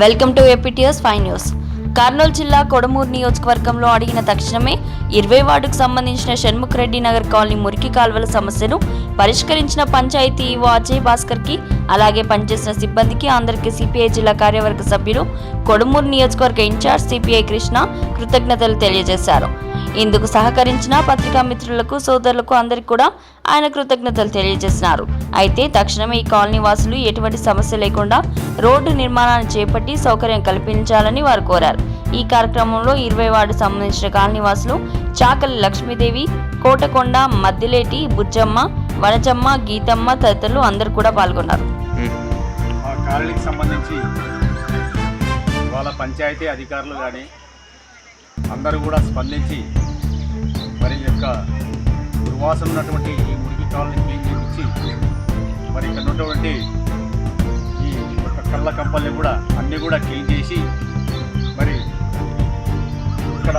Welcome to APTS five news. Kurnool జిల్లా కొడమూరు నియోజకవర్గంలో అడిగిన తక్షణమే ఇరవై వార్డుకు సంబంధించిన షణ్ముఖ్ రెడ్డి నగర్ కాలనీ మురికి కాల్వల సమస్యను పరిష్కరించిన పంచాయతీ ఈవో అజయ్ భాస్కర్కి అలాగే పనిచేసిన సిబ్బందికి అందరికీ సిపిఐ జిల్లా కార్యవర్గ సభ్యులు కొడుమూరు నియోజకవర్గ ఇన్ఛార్జ్ సిపిఐ కృష్ణ కృతజ్ఞతలు తెలియజేశారు. ఇందుకు సహకరించిన పత్రికా మిత్రులకు సోదరులకు అందరికీ కూడా ఆయన కృతజ్ఞతలు తెలియజేసినారు. అయితే తక్షణమే ఈ కాలనీ వాసులు ఎటువంటి సమస్య లేకుండా రోడ్డు నిర్మాణాన్ని చేపట్టి సౌకర్యం కల్పించాలని వారు కోరారు. ఈ కార్యక్రమంలో ఇరవై వార్డు సంబంధించిన కాలనీ వాసులు చాకలి లక్ష్మీదేవి కోటకొండ మద్దిలేటి బుజ్జమ్మ వనజమ్మ గీతమ్మ తదితరులు అందరు కూడా పాల్గొన్నారు. ఆ కాలనీకి సంబంధించి వాళ్ళ పంచాయతీ అధికారులు కానీ అందరూ కూడా స్పందించి మరి యొక్క దుర్వాసన ఉన్నటువంటి ఈ మురికి కాలనీ క్లీన్ చేయించి మరి ఇక్కడ ఉన్నటువంటి ఈ యొక్క కళ్ళ కంపల్ని కూడా అన్నీ కూడా క్లీన్ చేసి మరి ఇక్కడ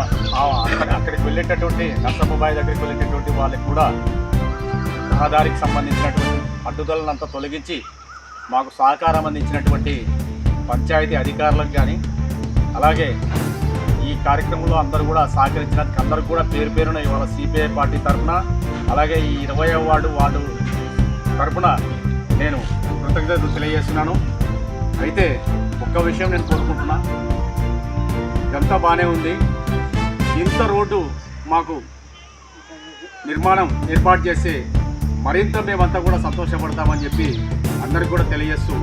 అక్కడికి వెళ్ళేటటువంటి నర్సమ్మబాయి దగ్గరికి వెళ్ళేటటువంటి వాళ్ళకి కూడా రహదారికి సంబంధించినటువంటి అడ్డుదలనంతా తొలగించి మాకు సహకారం అందించినటువంటి పంచాయతీ అధికారులకు కానీ అలాగే ఈ కార్యక్రమంలో అందరూ కూడా సహకరించినందుకు అందరూ కూడా పేరు పేరున ఇవాళ సిపిఐ పార్టీ తరఫున అలాగే ఈ ఇరవై వార్డు వార్డు తరఫున నేను కృతజ్ఞతలు తెలియజేస్తున్నాను. అయితే ఒక్క విషయం నేను కోరుకుంటున్నా. ఇదంతా బాగానే ఉంది. ఇంత రోడ్డు మాకు నిర్మాణం ఏర్పాటు చేసే మరింత మేమంతా కూడా సంతోషపడతామని చెప్పి అందరికి కూడా తెలియజేస్తూ